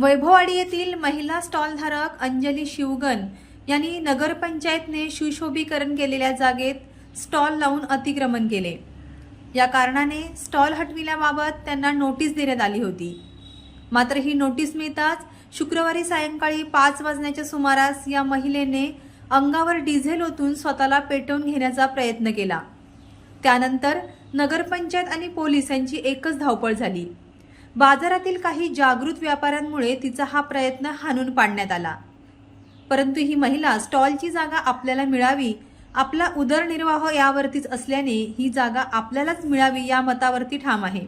वैभववाडी येथील महिला स्टॉलधारक अंजली शिवगन यांनी नगरपंचायतने सुशोभीकरण केलेल्या जागेत स्टॉल लावून अतिक्रमण केले. या कारणाने स्टॉल हटविल्याबाबत त्यांना नोटीस देण्यात आली होती. मात्र ही नोटीस मिळताच शुक्रवारी सायंकाळी पाच वाजण्याच्या सुमारास या महिलेने अंगावर डिझेल ओतून स्वतःला पेटवून घेण्याचा प्रयत्न केला. त्यानंतर नगरपंचायत आणि पोलीस यांची एकच धावपळ झाली. बाजारातील काही जागृत व्यापाऱ्यांमुळे तिचा हा प्रयत्न हाणून पाडण्यात आला. परंतु ही महिला स्टॉलची जागा आपल्याला मिळावी आपला उदरनिर्वाह यावरतीच असल्याने ही जागा आपल्यालाच मिळावी या मतावरती ठाम आहे.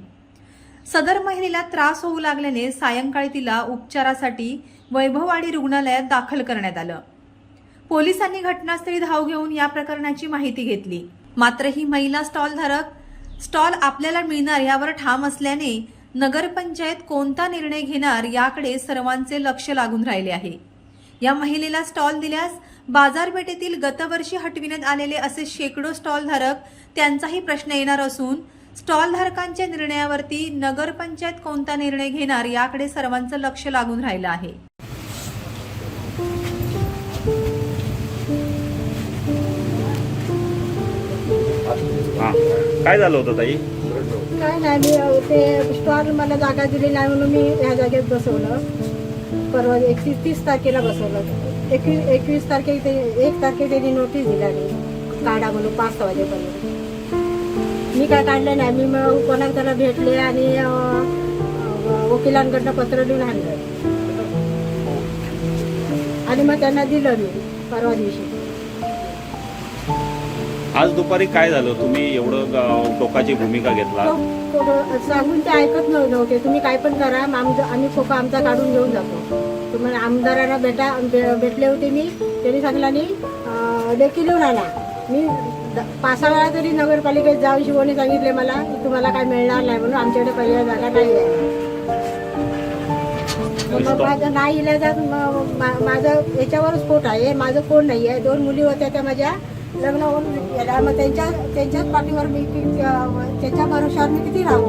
सदर महिलेला त्रास होऊ लागल्याने सायंकाळी तिला उपचारासाठी वैभववाडी रुग्णालयात दाखल करण्यात आलं. पोलिसांनी घटनास्थळी धाव घेऊन या प्रकरणाची माहिती घेतली. मात्र ही महिला स्टॉलधारक स्टॉल आपल्याला मिळणार यावर ठाम असल्याने नगरपंचायत कोणता निर्णय घेणार याकडे सर्वांचे लक्ष लागून राहिले आहे. या महिलेला स्टॉल दिल्यास बाजारपेठेतील गतवर्षी हटविण्यात आलेले असे शेकडो स्टॉलधारक त्यांचाही प्रश्न येणार असून स्टॉलधारकांच्या निर्णयावरती नगरपंचायत कोणता निर्णय घेणार याकडे सर्वांचं लक्ष लागून राहिलं आहे. काय झालं होतं ताई? काय नाही मी ते स्टॉल मला जागा दिली नाही म्हणून मी ह्या जागेत बसवलं. परवा एकतीस तीस तारखेला बसवलं. एकवीस एकवीस तारखे ते एक तारखे त्यांनी नोटीस दिली काढा म्हणून पाच सहा वाजेपर्यंत. मी काय काढलं नाही. मी मग कोणाला त्याला भेटले आणि वकिलांकडनं पत्र लिहून आणलं. आणि मग त्यांना दिलं मी परवा दिवशी. आज दुपारी काय झालं? तुम्ही एवढं टोकाची भूमिका घेतला सांगून ते ऐकत नव्हते तुम्ही काय पण करा आम्ही खोका आमचा काढून घेऊन जातो. तुम्हाला आमदारांना भेटा भेटले होते मी. त्यांनी सांगितलं लेखी लिहून आणा मी पाच वेळा तरी नगरपालिकेत जाऊन शिवोने सांगितले मला की तुम्हाला काय मिळणार नाही म्हणून आमच्याकडे पर्याय जागा नाही आहे नाही इलाजात माझं याच्यावरच पोट आहे. माझं कोण नाही आहे दोन मुली होत्या त्या माझ्या. लग्न होऊन गेल्या मग त्यांच्या त्यांच्याच पाठीवर मी कि- त्याच्या भरोशावर मी किती राहू?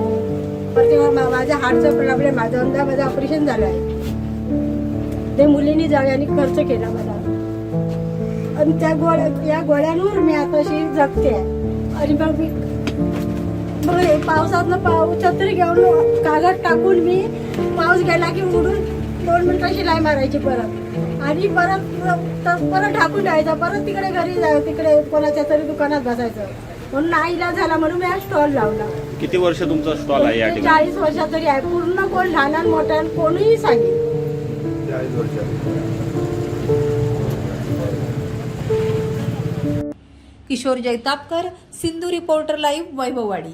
पण तेव्हा मा- माझ्या हार्टचा प्रॉब्लेम माझं अंदा माझं ऑपरेशन झालं आहे. ते मुलींनी जाग्याने खर्च केला मला. आणि त्या गोळ्या या गोळ्यांवर मी आताशी जगते. आहे आणि मग मी मग हे पावसातनं पाऊस छत्री घेऊन कागद टाकून मी पाऊस गेला की उडून दोन मिनिटं शिलाई मारायची परत. आणि परत परत ढाकून ठेवायचा. परत तिकडे घरी जायचं तिकडे कोणाच्या तरी दुकानात बसायचं. म्हणून नाईला झाला म्हणून मी हा स्टॉल लावला. किती वर्ष तुमचा स्टॉल आहे या ठिकाणी? चाळीस वर्षात तरी आहे. पूर्ण कोण लहान मोठ्या कोणीही सांगेल. Kishor Jaitapkar Sindhu reporter live Vaibhavwadi.